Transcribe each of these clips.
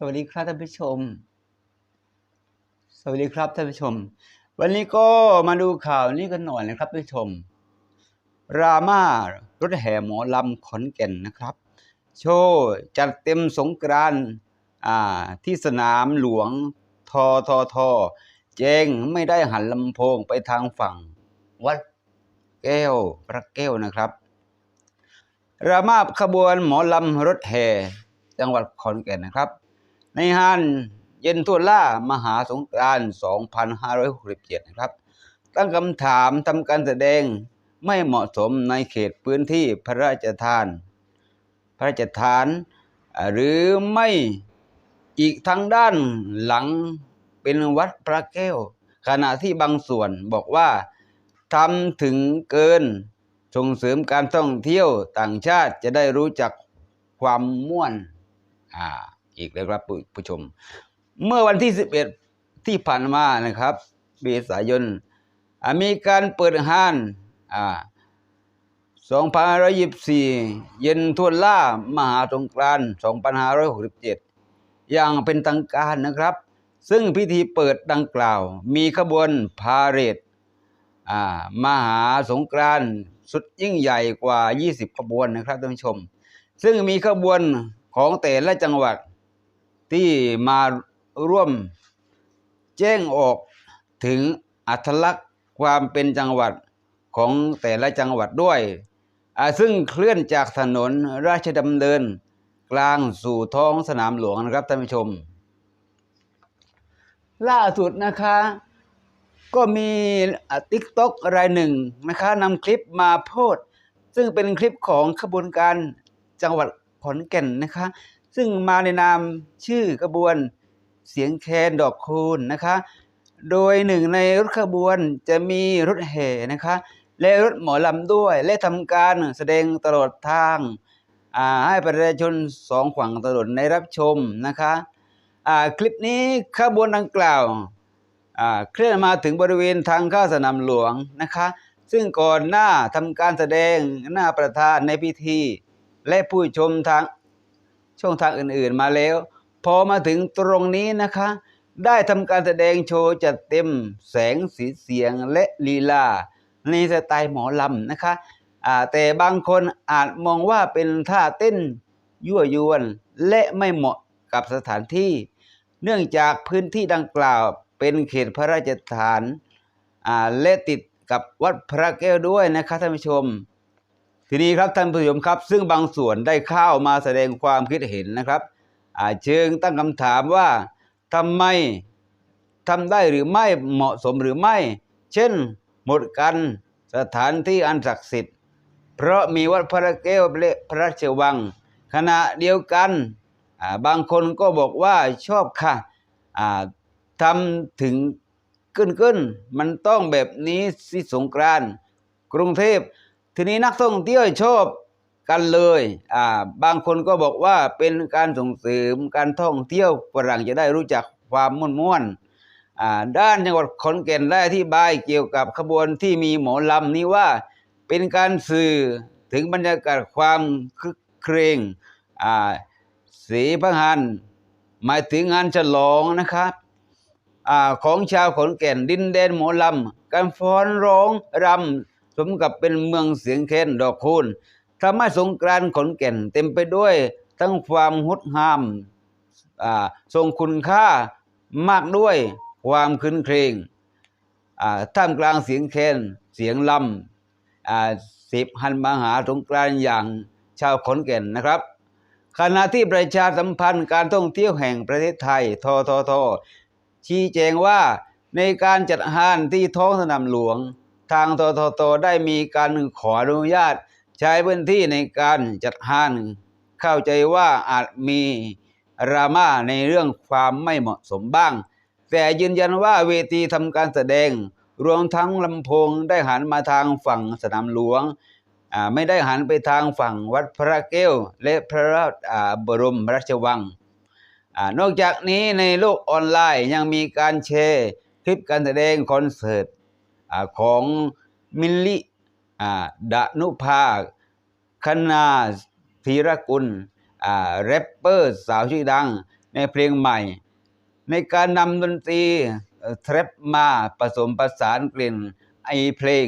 สวัสดีครับท่านผู้ชม สวัสดีครับท่านผู้ชม วันนี้ก็มาดูข่าวนี้กันหน่อยนะครับท่านผู้ชมราม่ารถแห่หมอลำขอนแก่นนะครับ โชว์จัดเต็มสงกรานต์อ่าที่สนามหลวงทอทอทอแจ้งไม่ได้หันลำโพงไปทางฝั่ง วัดแก้วพระแก้วนะครับรามาขบวนหมอลำรถแห่จังหวัดขอนแก่นนะครับ ในงานเย็นทั่วล่ามหาสงกรานต์2567 นะครับ ตั้งคำถามทำการแสดงไม่เหมาะสมในเขตพื้นที่พระราชทาน พระราชทาน หรือไม่อีกทางด้านหลังเป็นวัดพระแก้ว ขณะที่บางส่วนบอกว่าทำถึงเกินส่งเสริมการท่องเที่ยวต่างชาติจะได้รู้จักความม่วน อ่า อีกแล้วครับผู้ชม เมื่อวันที่ 11 ที่ผ่านมานะครับเมษายนมีการเปิดห้านอ่า2524 เย็นทั่วล่ามหาสงกรานต์2567 อย่างเป็นทางการนะครับ ซึ่งพิธีเปิดดังกล่าว มีขบวนพาเหรดมหาสงกรานต์สุดยิ่งใหญ่กว่า 20 ขบวนนะครับท่านผู้ชม ซึ่งมีขบวนของแต่ละจังหวัด ที่มาร่วมแจ้งออกถึงอัตลักษณ์ความเป็นจังหวัดของแต่ละจังหวัดด้วยซึ่งเคลื่อนจากถนนราชดำเนิน กลางสู่ท้องสนามหลวงนะครับท่านผู้ชม ล่าสุดนะคะ ก็มีติ๊กต็อกรายหนึ่งนะคะนำคลิปมาโพสซึ่งเป็นคลิปของขบวนการจังหวัดขอนแก่นนะคะ ซึ่งมาในนามชื่อขบวนเสียงแคนดอกคูณนะคะ โดยหนึ่งในรถขบวนจะมีรถแห่นะคะ และรถหมอลำด้วย และทำการแสดงตลอดทางาให้ประชาชนสองฝั่งถนนได้รับชมนะคะคลิปนี้ขบวนดังกล่าวเคลื่อนมาถึงบริเวณทางเข้าสนามหลวงนะคะ ซึ่งก่อนหน้าทำการแสดงหน้าประธานในพิธี และผู้ชมทาง ช่องทางอื่นๆมาแล้ว พอมาถึงตรงนี้นะคะ ได้ทำการแสดงโชว์จัดเต็มแสงสีเสียงและลีลา ในสไตล์หมอลำนะคะแต่บางคนอาจมองว่าเป็นท่าเต้นยั่วยวน และไม่เหมาะกับสถานที่ เนื่องจากพื้นที่ดังกล่าวเป็นเขตพระราชฐานและติดกับวัดพระแก้วด้วยนะครับท่านผู้ชม ทีนี้ครับท่านผู้ชมครับ ซึ่งบางส่วนได้เข้ามาแสดงความคิดเห็นนะครับอาเชิงตั้งคำถามว่าทำไมทำได้หรือไม่เหมาะสมหรือไม่ เช่นหมดกันสถานที่อันศักดิ์สิทธิ์ เพราะมีวัดพระแก้วพระราชวัง ขณะเดียวกันบางคนก็บอกว่าชอบค่ะอ่าทำถึงกึ้นกึ้นๆมันต้องแบบนี้สิสงกรานต์กรุงเทพ ทีนี้นักท่องเที่ยวชอบกันเลยอ่าบางคนก็บอกว่าเป็นการส่งเสริมการท่องเที่ยวฝรั่งจะได้รู้จักความม่วนม่วนอ่าด้านจังหวัดขอนแก่นได้อธิบายเกี่ยวกับขบวนที่มีหมอลำนี้ว่าเป็นการสื่อถึงบรรยากาศความคึกเครงอ่าสีพระหันหมายถึงงานฉลองนะครับอ่าของชาวขอนแก่นดินแดนหมอลำการฟ้อนร้องรำ สมกับเป็นเมืองเสียงแคนดอกคูณทำให้สงกรานต์ขอนแก่นเต็มไปด้วยทั้งความงดงามทรงคุณค่ามากด้วยความคืนเครงอ่าท่ามกลางเสียงแคนเสียงลำอ่าสิบหันมหาสงกรานต์อย่างชาวขอนแก่นนะครับขณะที่ประชาสัมพันธ์การท่องเที่ยวแห่งประเทศไทยทททชี้แจงว่าในการจัดงานที่ท้องสนามหลวง ทางทททได้มีการขออนุญาต ใช้พื้นที่ในการจัดงานเข้าใจว่าอาจมีราม่าในเรื่องความไม่เหมาะสมบ้าง แต่ยืนยันว่าเวทีทำการแสดง รวมทั้งลำโพงได้หันมาทางฝั่งสนามหลวง ไม่ได้หันไปทางฝั่งวัดพระแก้วและพระราชบรมราชวังอนอกจากนี้ในโลกออนไลน์ยังมีการแชร์ คลิปการแสดงคอนเสิร์ต ของมิลลิดานุภาคณาธีรกุลแรปเปอร์สาวชื่อดังในเพลงใหม่ ในการนำดนตรีเทรปมาผสมประสานกลิ่นไอเพลง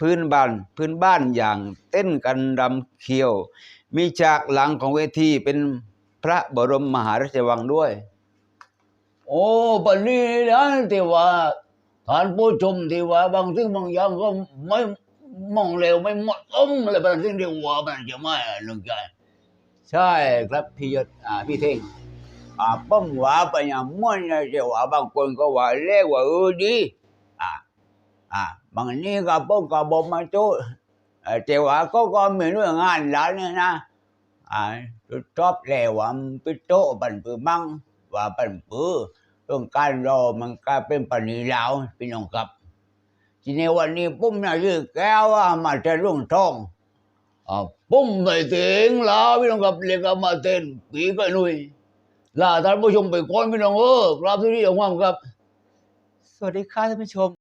พื้นบ้านพื้นบ้านอย่างเต้นกันรำเคียว มีฉากหลังของเวทีเป็นพระบรมมหาราชวังด้วย โอ้ปันนี้นะที่ว่า ท่านผู้ชมที่ว่าบางสิ่งบางอย่างก็ไม่มองเร็วไม่หมาะสมอะไรบางสิ่งที่ว่ามันจะไม่ลงใจใช่ครับพี่ยศอ่าพี่เท่งอ่าป้อมว่าไปอย่างมั่นะที่ว่าบางคนก็ว่าเรียกว่าเออดีอ่าอ่าบางนี้ก็ป้อมก็บอกมาจ้เอ่อแต่ว่าก็ก็มีเรื่องงานแล้วเนี่ยนะอ่าชอบแล้วว่ามันไปิโตปันปือมั่งว่าปันปือ ต้องการรอมันก็เป็นปณีแล้วพี่น้องครับ ทีนี้วันนี้ปุ้มนะชื่อแก้วว่ามาเต้นลุงทองอ่าปุ้มไปเต็งแล้วพี่น้องครับเรียกมาเต้นปีก็ลุยลาท่านผู้ชมไปก่อนพี่น้องเออกราบที่นี่ของความครับ สวัสดีค่ะท่านผู้ชม